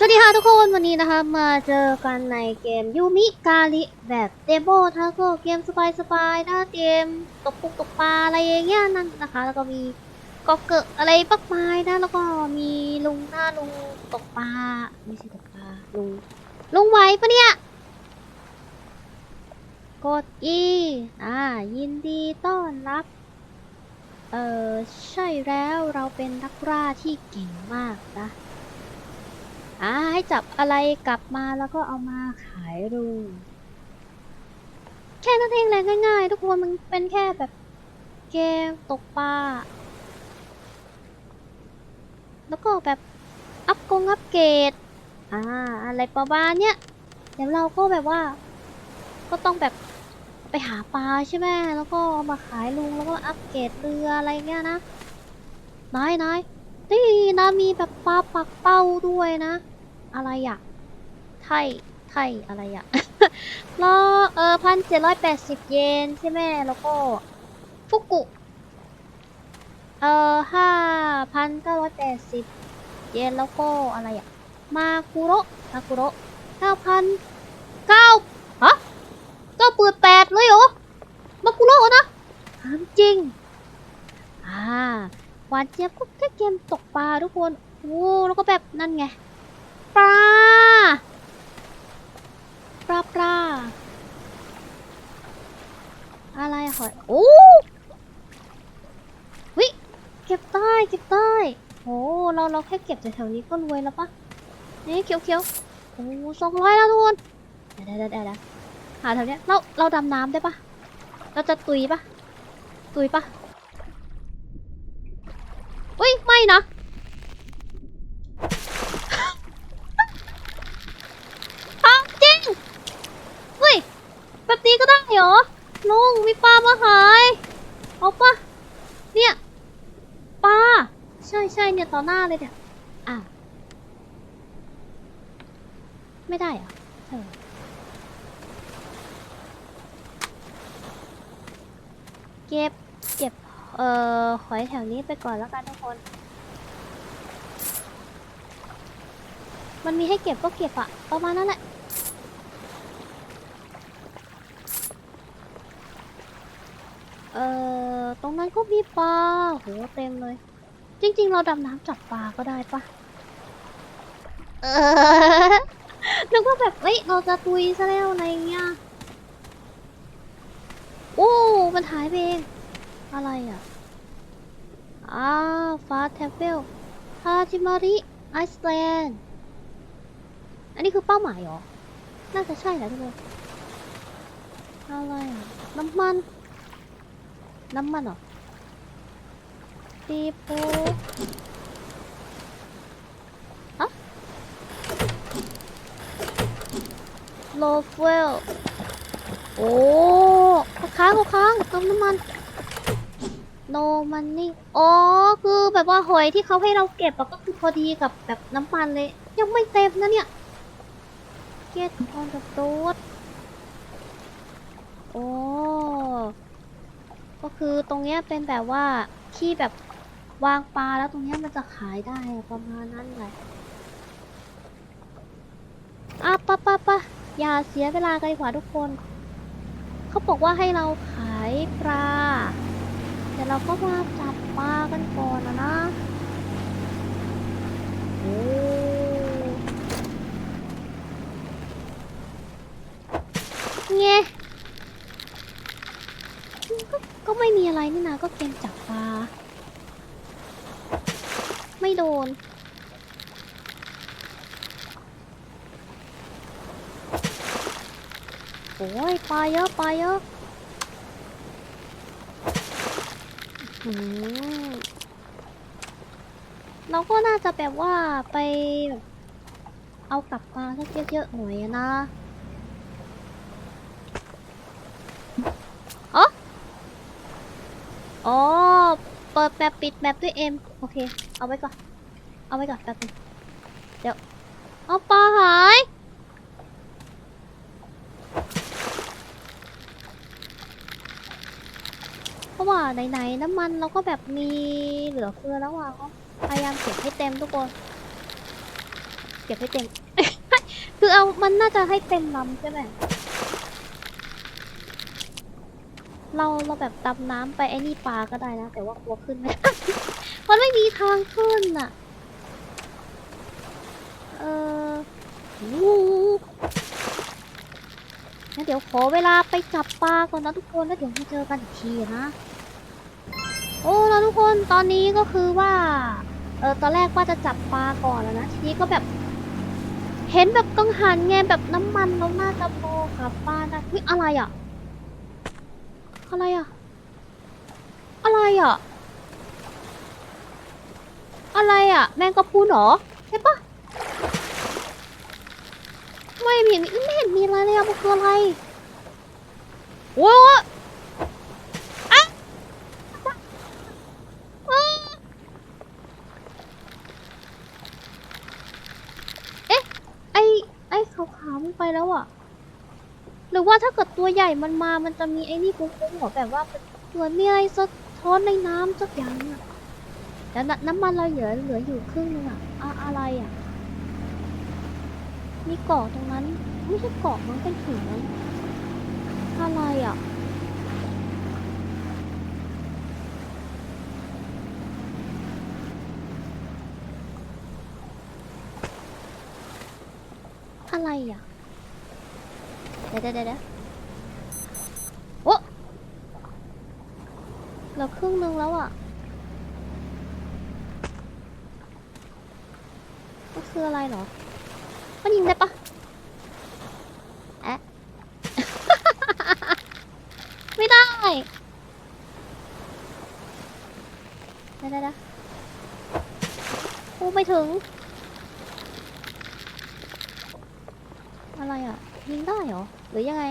สวัสดีค่ะทุกคนวันนี้นะคะมาเจอกันในเกมยูมิกาลิแบบเดโมทักก็เกมสบายๆนะเกมตกปุกตกปลาอะไรอย่างเงี้ยนั่นนะคะ แล้วก็มีกอบเกิดอะไรปักไม้นะ แล้วก็มีลุงหน้าลุงตกปลาไม่ใช่ตกปลาลุงลุงไหวปะเนี่ยกด E อ่ายินดีต้อนรับ เออใช่แล้วเราเป็นนักล่าที่เก่งมากนะ อ่าให้จับอะไรกลับมาแล้วก็เอามาขายลุงแค่นั้นเองแหละง่ายๆ ทุกคนมันเป็นแค่แบบเกมตกปลา แล้วก็แบบอัพกงอัพเกรดอ่าอะไรประมาณเนี้ยเดี๋ยวเราก็แบบว่า ก็ต้องแบบไปหาปลาใช่ไหมแล้วก็ามาขายลุงแล้วก็อัพเกรดเรืออะไรเงี้ยนะนายนายนี่นะมีแบบปลาปักเป้าด้วยนะ อะไรอะไทย ไทย อะไรอะรอเออพันเจ็ดร้อยแปดสิบเยนใช่ไหมแล้วก็ฟุกุเออห้าพันเก้าร้อยแปดสิบเยนแล้วก็อะไรอะมาคุโระมาคุโระเก้าพันเก้าฮะเก้าเปิดแปดเลยเหรอ มาคุโระนะถามจริง อ่าหวานเจี๊ยบก็แค่เกมตกปลาทุกคน โอ้แล้วก็แบบนั่นไง ปลาปลาปลาอะไรหอยโอ้วิเก็บได้เก็บได้โอ้เราเราแค่เก็บแถวๆนี้ก็รวยแล้วปะนี่เขียวเขียวโอ้สองร้อยแล้วทุกคนเดะเดี๋ยวเดี๋ยวเดี๋ยวหาแถวเนี้ยเราเราดำน้ำได้ปะเราจะตุยปะตุยปะอุ้ยไม่นะ เอาจริงเฮ้ย แบบนี้ก็ได้เหรอ ลุง มีปลามาขาย เอาปะเนี่ย ปลา ใช่ใช่เนี่ย ต่อหน้าเลยเนี่ยอะไม่ได้เหรอะเออเก็บ เก็บ เอ่อหอยแถวนี้ไปก่อนแล้วกันทุกคน มันมีให้เก็บก็เก็บอะประมาณนั้นแหละ เอ่อ ตรงนั้นก็มีปลาโหเต็มเลย จริง ๆ เราดำน้ำจับปลาก็ได้ปะเออ นึกว่าแบบเอ้ย เราจะตุยซะแล้วอะไรเงี้ย โอ้ มันหายไปเอง อะไรอะ อ้าวฟาสแทเวลฮาจิมาริไอซ์แลนด์ อันนี้คือเป้าหมายเหรอ น่าจะใช่แหละทุกคน อะไรอะ น้ำมัน น้ำมันเหรอ ดีโปอะโลเฟลโอ้ค้างค้างเติมน้ำมันโนมันนี่อ๋อ คือแบบว่าหอยที่เขาให้เราเก็บอะก็คือพอดีกับแบบน้ำมันเลย ยังไม่เต็มนะเนี่ย Get on the boat โอ้ ก็คือตรงเนี้ยเป็นแบบว่าที่แบบ วางปลาแล้วตรงนี้มันจะขายได้ประมาณนั้นแหละอะปะปะปะอย่าเสียเวลากันดีกว่าทุกคน เขาบอกว่าให้เราขายปลาแต่เราก็มาจับปลากันก่อนนะนะโอ้เงี้ยก็ไม่มีอะไรนี่นะก็เกมจับปลา ไม่โดน โอ้ยปลาเยอะปลาเยอะเราก็น่าจะแบบว่าไป เอากลับมาสักเยอะๆหน่อยอะนะอ๋ออ๋อ เปิดแบบปิดแบบด้วยเอ็ม โอเค เอาไว้ก่อน เอาไว้ก่อนแป๊บนึงเดี๋ยวเอาปลาหายเพราะว่าไหนๆน้ำมันเราก็แบบมีเหลือเฟือแล้วอะก็พยายามเก็บให้เต็มทุกคนเก็บให้เต็ม คือเอามันน่าจะให้เต็มลำใช่ไหมเราเราแบบดำน้ำไปไอ้นี่ปลาก็ได้นะ แต่ว่ากลัวขึ้นไม่ได้ มันไม่มีทางขึ้นน่ะ เออโอ้โห งั้นเดี๋ยวขอเวลาไปจับปลาก่อนนะทุกคนแล้วเดี๋ยวมาเจอกันอีกทีนะ โอ้แล้วทุกคนตอนนี้ก็คือว่า เออตอนแรกว่าจะจับปลาก่อนแล้วนะทีนี้ก็แบบ เห็นแบบกังหันไงแบบน้ำมันเราน่าจะพอกับปลาได้วิอะไรอะ อะไรอะ อะไรอะ อะไรอะ แมงกะพรุนเหรอใช่ปะ ไม่เห็นไม่เห็นมีอะไรเลยอะมันคืออะไรโอ้ยอะอะเอ๊ะ ไอไอขาวๆมันไปแล้วอะหรือว่าถ้าเกิดตัวใหญ่มันมา มันจะมีไอ้นี่ฟุ้งๆเหรอแบบว่าเหมือนมีอะไรสะท้อนในน้ำสักอย่างอะแล้วน้ำมันเราเหลือเหลืออยู่ครึ่งนึงอะอะอะไรอะ มีเกาะตรงนั้น ไม่ใช่เกาะมันเป็นหินอะไรอะอะไรอะ เดี๋ยวเดี๋ยวเดี๋ยวโอ้เหลือครึ่งนึงแล้วอะมันคืออะไรหรอ มันยิงได้ปะแอะ ไม่ได้เดี๋ยวเดี๋ยวเดี๋ยวกูไม่ถึง อะไรอะ ยิงได้เหรอ หรือยังไง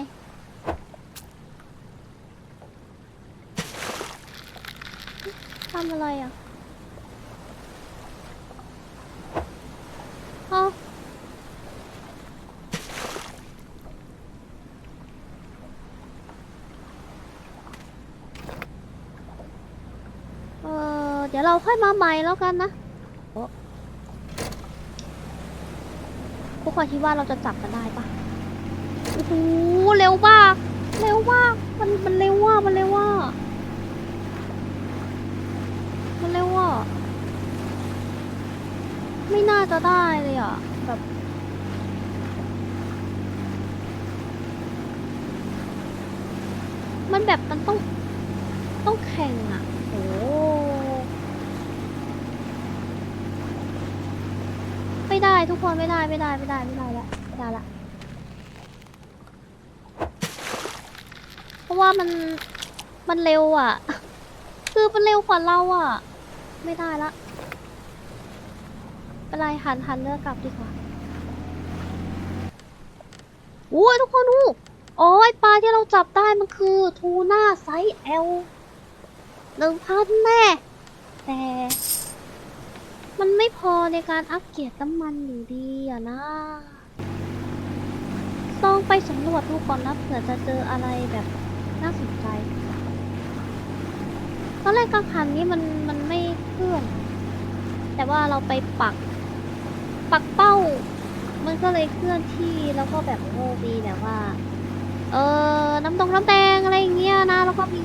ทำอะไรอะฮะเออเดี๋ยวเราค่อยมาใหม่แล้วกันนะพวกคนคิดว่าเราจะจับกันได้ปะโอ้โหเร็วมากเร็วมากมันมันเร็วว่ะมันเร็วว่ะมันเร็วว่ะไม่น่าจะได้เลยอะแบบมันแบบมันต้องต้องแข่งอะ โอ้ไม่ได้ทุ กคนไม่ได้ไม่ได้ไม่ได้ไม่ได้ละไม่ได้ละเพราะว่ามันมันเร็วอะ คือมันเร็วกว่าเราอะ ไม่ได้ละเป็นไรหันหันเรือกกลับดีกว่าโอ้ยทุกคนดูโอ้ยปลาที่เราจับได้มันคือทูน่าไซส์ L หนึ่งพันแน่แต่ มันไม่พอในการอัปเกรดน้ำมันอยู่ดีอะนะ ต้องไปสำรวจดูก่อนนะเผื่อจะเจออะไรแบบน่าสนใจ ตอนแรกกังหันนี้มันมันไม่เคลื่อน แต่ว่าเราไปปัก ปักเป้า มันก็เลยเคลื่อนที่แล้วก็แบบโอ้ดีแบบว่า เออน้ำตรงน้ำแดงอะไรอย่างเงี้ยนะ แล้วก็มี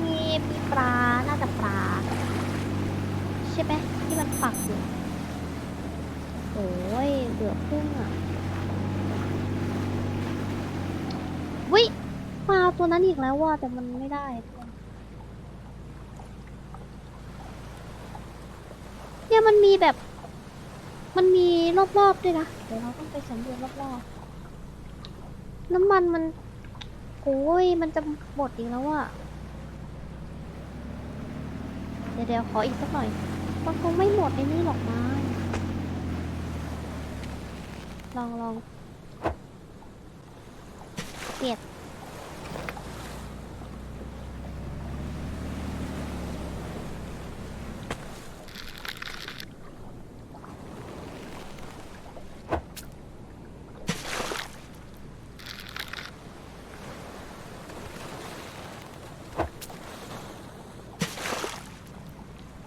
มีปลา น่าจะปลา ใช่ไหมที่มันปักอยู่ โอ้ยเหลือครึ่งอะวิปลาตัวนั้นอีกแล้วว่ะแต่มันไม่ได้เนี่ยมันมีแบบ มันมีรอบๆด้วยนะเดี๋ยวเราต้องไปสำรวจรอบๆน้ำมันมันโอ้ยมันจะหมดอีกแล้วอะเดี๋ยวเดี๋ยวขออีกสักหน่อยมันคงไม่หมดไอ้นี่หรอกนะ ลองลองเปลี่ยน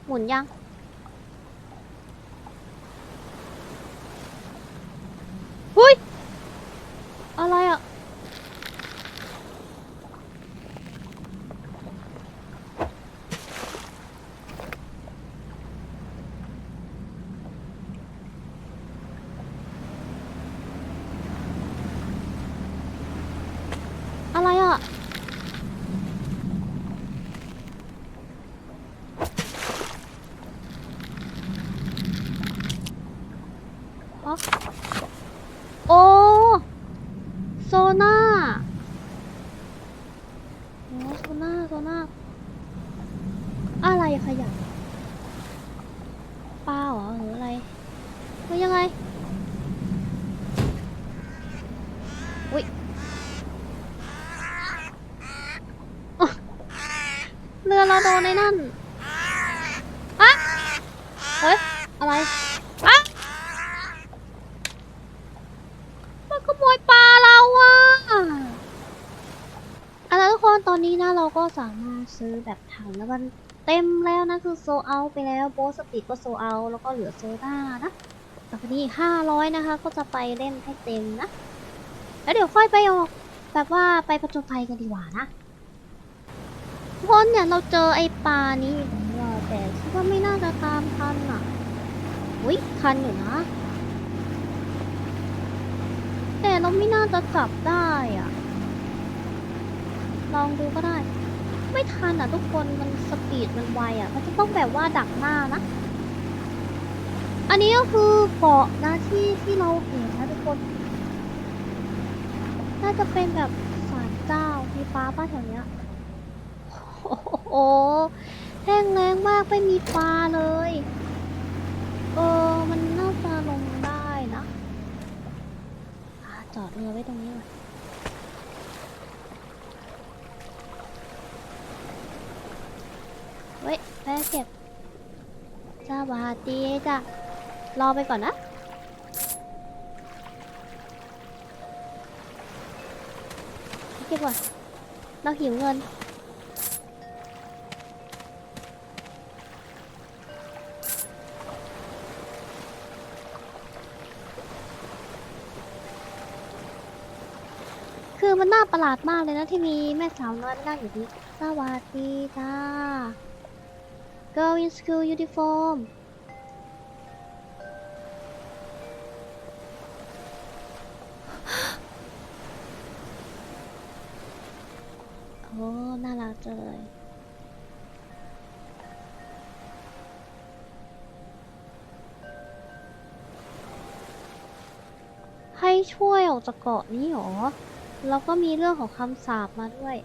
หมุนยัง 啊。 ถังแล้วมันเต็มแล้วนะคือโซเอาไปแล้วโบสติกก็โซเอาแล้วก็เหลือโซดานะต่อไปนี้ห้าร้อยนะคะ ก็จะไปเล่นให้เต็มนะ แล้วเดี๋ยวค่อยไปออกแบบว่าไปประจนภัยกันดีกว่านะทุกคนเนี่ยเราเจอไอ้ปลานี้ว่าแต่คิดว่าไม่น่าจะตามทันอะอุ้ยทันอยู่นะ แต่เราไม่น่าจะจับได้อะ ลองดูก็ได้ ไม่ทันอะทุกคนมันสปีดมันไวอะ มันจะต้องแบบว่าดักหน้านะ อันนี้ก็คือเกาะนะที่ที่เราเห็นนะทุกคน น่าจะเป็นแบบศาลเจ้ามีปลาป้าแถวเนี้ยโอ้โหแห้งแรงมากไม่มีปลาเลย เออ มันน่าจะลงได้นะอจอดเรือไว้ตรงนี้ก่อน เว้ยแม่เก็บสวัสดีจ้ะรอไปก่อนนะเก็บก่อนเราหิวเงินคือมันน่าประหลาดมากเลยนะที่มีแม่สาวน้อยมานั่งอยู่ที่สวัสดีจ้า Girl in school uniform โอ้ น่ารักจังเลยให้ช่วยออกจากเกาะนี้หรอ แล้วก็มีเรื่องของคำสาปมาด้วย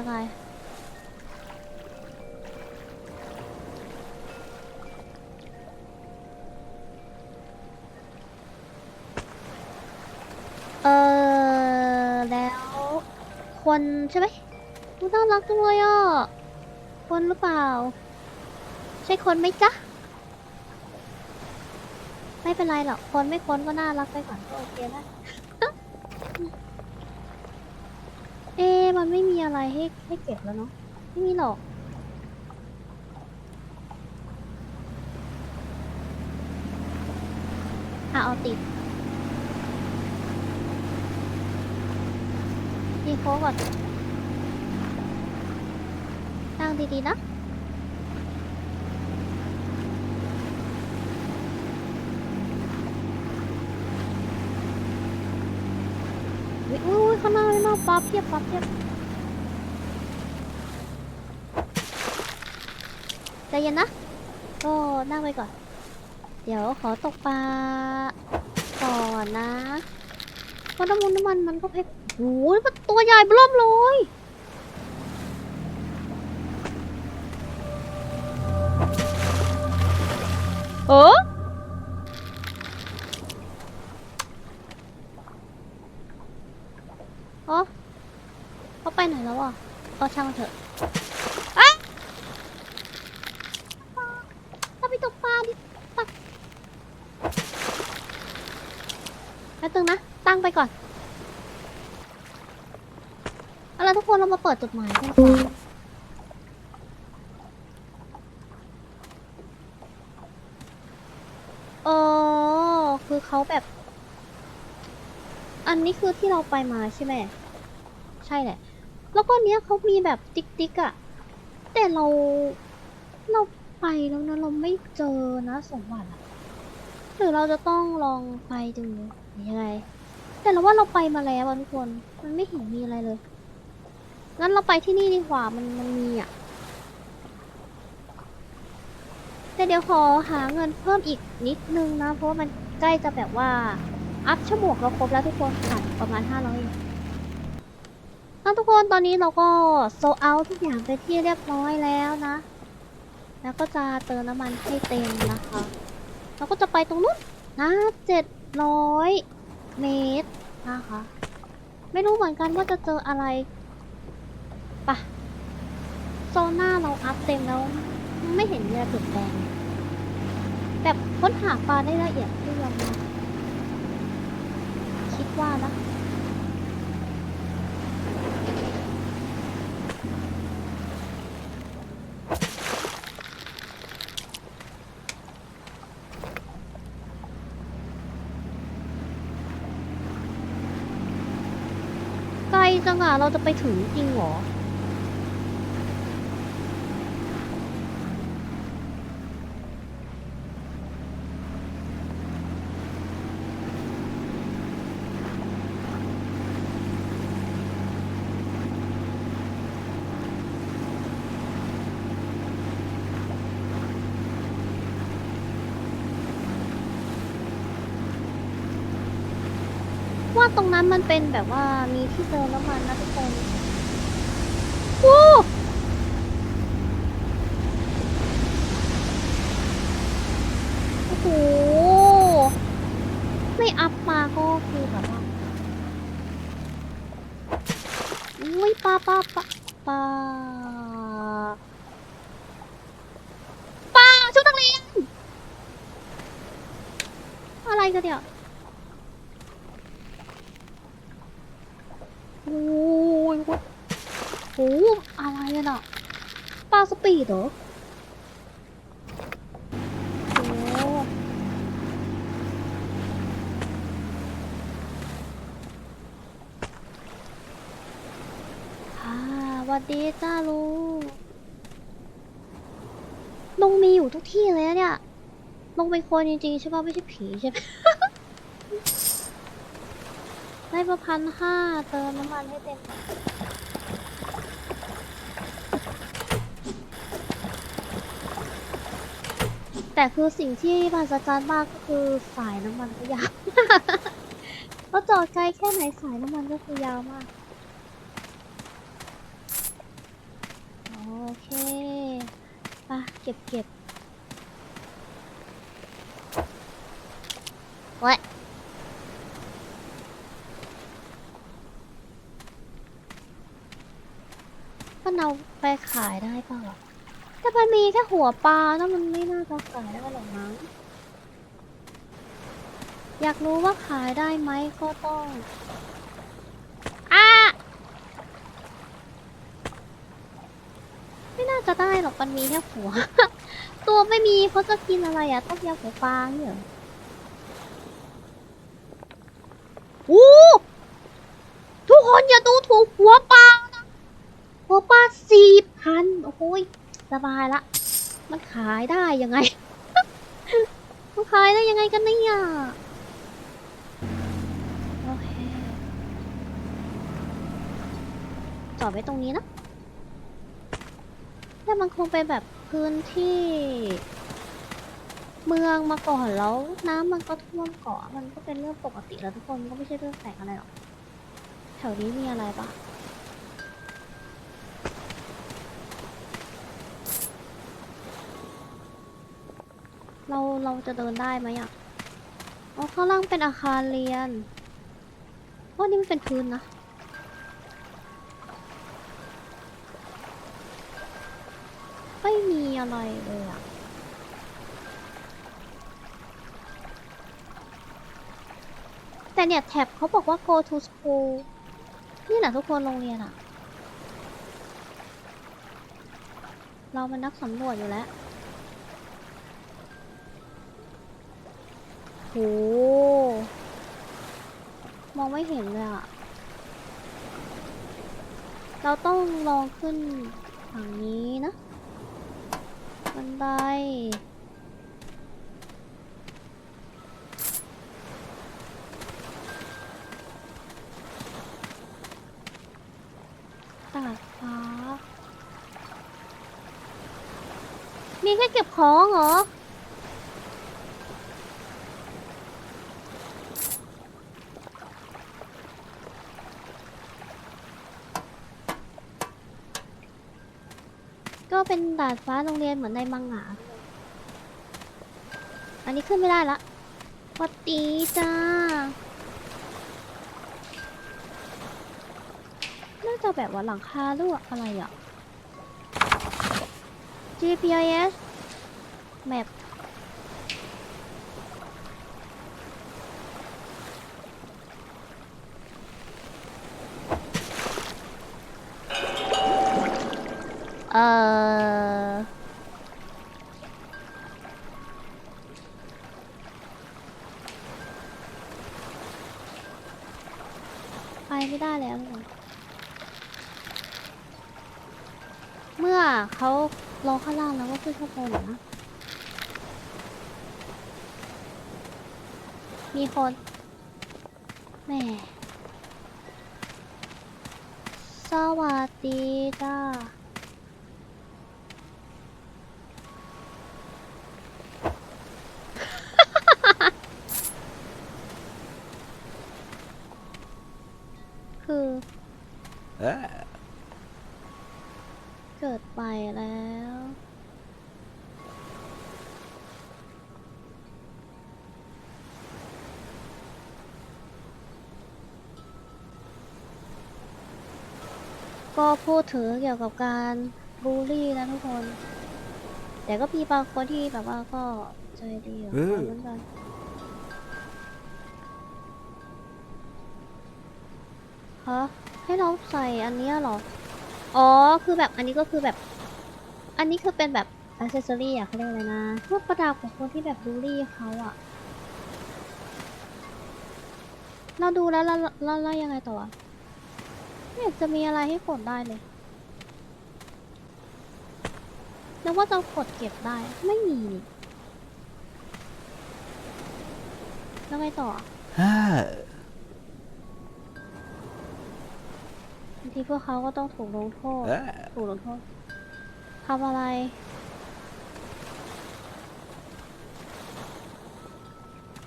ยังไง เออแล้ว คนใช่ไหมน่ารักจังเลยอะ คนหรือเปล่า ใช่คนไหมจ๊ะ ไม่เป็นไรหรอก คนไม่คนก็น่ารักไปก่อนก็โอเคแล้ว เอ๊ะมันไม่มีอะไรให้ให้เก็บแล้วเนาะไม่มีหรอก อะเอาติดดีโค้งก่อนตั้งดีๆนะอุ๊ยอุ้ยข้างหน้า ข้างหน้าปเพียบปลาเพียบใจเย็นนะ ก็นั่งไปก่อน เดี๋ยวขอตกปลาก่อนนะเพราะน้ำมันน้ำมันมันก็แพ็คโอ้ยมันตัวใหญ่บล่มเลยเออเขาไปไหนแล้วอะก็ช่างมันเถอะอะเราไปตกปลาดิปักแป๊บนึงนะ ตั้งไปก่อน เอาล่ะทุกคนเรามาเปิ ดจดหมายกันก่อนอ๋อ คือเขาแบบ อันนี้คือที่เราไปมาใช่ไหม ใช่แหละ แล้วก็เนี้ยเขามีแบบติ๊กติ๊กอะแต่เรา เราไปแล้วนะเราไม่เจอนะสมบัติอะหรือเราจะต้องลองไปดูยังไง แต่เราว่าเราไปมาแล้วอะทุกคน มันไม่เห็นมีอะไรเลย งั้นเราไปที่นี่ดีกว่ามันมันมีอะ แต่เดี๋ยวขอหาเงินเพิ่มอีกนิดนึงนะ เพราะว่ามันใกล้จะแบบว่า อัพชั่วโมงเราครบแล้วทุกคนขาดประมาณ500เองแล้วทุกคนตอนนี้เราก็โซเอาทุกอย่างไปที่เรียบร้อยแล้วนะ แล้วก็จะเติมน้ำมันให้เต็มนะคะเราก็จะไปตรงนู้นนะเจ็ดร้อยเมตรนะคะ ไม่รู้เหมือนกันว่าจะเจออะไร ปะโซน่าเราอัพเต็มแล้ว ไม่เห็นมีอะไรเปลี่ยนแปลงแบบค้นหาปลาได้ละเอียดขึ้นแล้วนะคิดว่านะไกลจังอะเราจะไปถึงจริงหรอ ว่าตรงนั้นมันเป็นแบบว่ามีที่เติมน้ำมันนะทุกคนวู้โอ้โห ไม่อัพมาก็คือแบบว่าอุ้ยปลาปลาปลาปลาปลาชุดนักเรียน อะไรกันเนี่ย โอ้ยโอ้โหอะไรอะน่ะปลาสปีด เหรอโอ้ฮ่าวัสดีจ้าลุงลุงมีอยู่ทุกที่เลยนะเนี่ยลุงเป็นคนจริงๆใช่ป่ะไม่ใช่ผีใช่ไหมได้ประพันห้าเติมน้ำมันให้เต็มถัง แต่คือสิ่งที่มหัศจรรย์มากก็คือสายน้ำมันก็ยาวเราจอดไกลแค่ไหนสายน้ำมันก็คือยาวมาก โอเคไปเก็บเก็บเว้ยมันเอาไปขายได้เปล่า แต่มันมีแค่หัวปลานะมันไม่น่าจะขายได้หรอกมั้งอยากรู้ว่าขายได้ไหมก็ต้องอะไม่น่าจะได้หรอกมันมีแค่หัว ตัวไม่มีเขาจะกินอะไรอะต้มยำหัวปลาเนี่ยเหรอโอ้ทุกคนอย่าดูถูกหัวปลาหัวปลาสี่พันโอ้ย สบายละ มันขายได้ยังไง มันขายได้ยังไงกันเนี่ยโอเคจอดไว้ตรงนี้นะแต่มันคงเป็นแบบพื้นที่ เมืองมาก่อนแล้ว น้ำมันก็ท่วมเกาะมันก็เป็นเรื่องปกติแล้วทุกคนก็ไม่ใช่เรื่องแปลกอะไรหรอกแถวนี้มีอะไรปะ เราจะเดินได้ไหมอะอ๋อข้างล่างเป็นอาคารเรียนว่านี่มันเป็นพื้นนะไม่มีอะไรเลยอะแต่เนี่ยแท็บเขาบอกว่า go to school นี่แหละทุกคนโรงเรียนอะ เรามันนักสำรวจอยู่แล้ว โห มองไม่เห็นเลยอะเราต้องลองขึ้นฝั่งนี้นะบันไดตาดฟ้า มีแค่เก็บของเหรอ ก็ เป็นดาดฟ้าโรงเรียนเหมือนในมังงะอันนี้ขึ้นไม่ได้ละวัดดีจ้า น่าจะแบบว่าหลังคาหรือว่าอะไรอะ GPS map ไม่ได้แล้วเมื่อเขารอข้างล่างแล้วก็ขึ้นข้างบนนะมีคนแม่สวัสดีจ้า คือ Ah. เกิดไปแล้ว ก็ พูดถึงเกี่ยวกับการบูลลี่นะทุกคน แต่ก็มีบางคนที่แบบว่าก็ใจดีกับเขาเหมือนกันฮะให้เราใส่อันเนี้ยเหรอ อ๋อ คือแบบอันนี้ก็คือแบบ อันนี้คือเป็นแบบอ c เซสซอรี่อะเขาเรียกอะไรนะเพื่อประดับของคนที่แบบบูลลี่เขาอะเราดูแล้วแล้วแล้วแล้วยังไงต่ออะ ไม่เห็นจะมีอะไรให้กดได้เลยแล้วว่าจะกดเก็บได้ ไม่มีนี่แล้วไงต่ออะ Ah. บางทีพวกเขาก็ต้องถูกลงโทษ Ah. ถูกลงโทษทำอะไร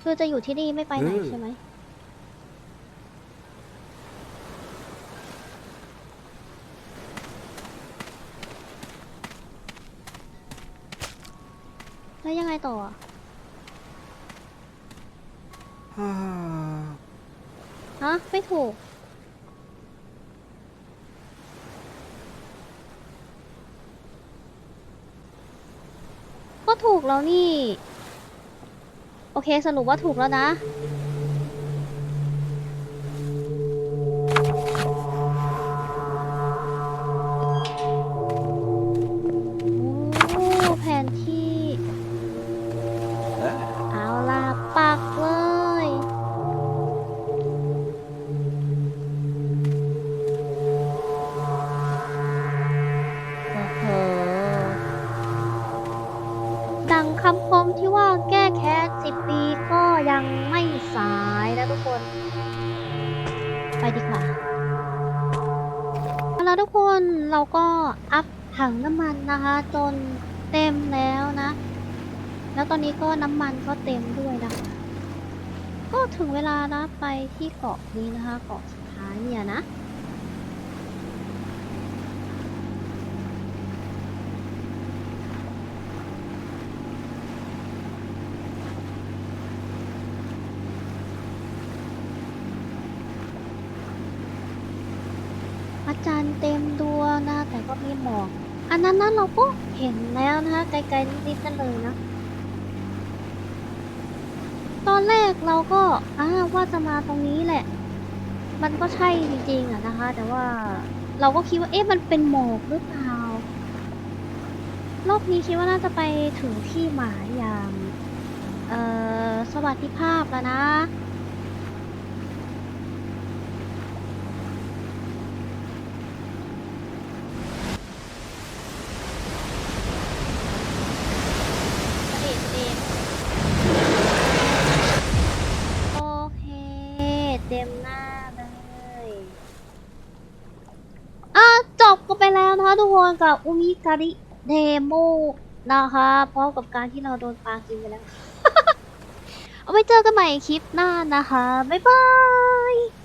คือจะอยู่ที่นี่ไม่ไปไหนเออใช่ไหม แล้วยังไงต่ออะ Ah. ฮะไม่ถูก ก็ถูกแล้วนี่ โอเคสรุปว่าถูกแล้วนะ มที่ว่าแก้แค้นสิบปีก็ยังไม่สายนะทุกคน ไปดีกว่าเอาละทุกคนเราก็อัพถังน้ำมันนะคะ จนเต็มแล้วนะ แล้วตอนนี้ก็น้ำมันก็เต็มด้วยนะคะ ก็ถึงเวลานะไปที่เกาะนี้นะคะ เกาะสุดท้ายเนี่ยนะ อาจารย์เต็มดวงนะ แต่ ก็มีหมอกอันนั้นนะเราก็เห็นแล้วนะคะไกลๆนิดๆนั่นเลยนะ ตอนแรกเราก็อ้าว่าจะมาตรงนี้แหละ มันก็ใช่จริงๆอะนะคะ แต่ว่าเราก็คิดว่าเอ๊ะมันเป็นหมอกหรือเปล่ารอบนี้คิดว่าน่าจะไปถึงที่หมายอย่าง เอ่อ สวัสดิภาพแล้วนะ ผลิตเองโอเค เต็มหน้าเลยอะจบกันไปแล้ว นกับอุมิการิเดโมนะคะพร้อมกับการที่เราโดนปลากินไปแล้ว เอาไว้เจอกันใหม่คลิปหน้านะคะ บ๊ายบาย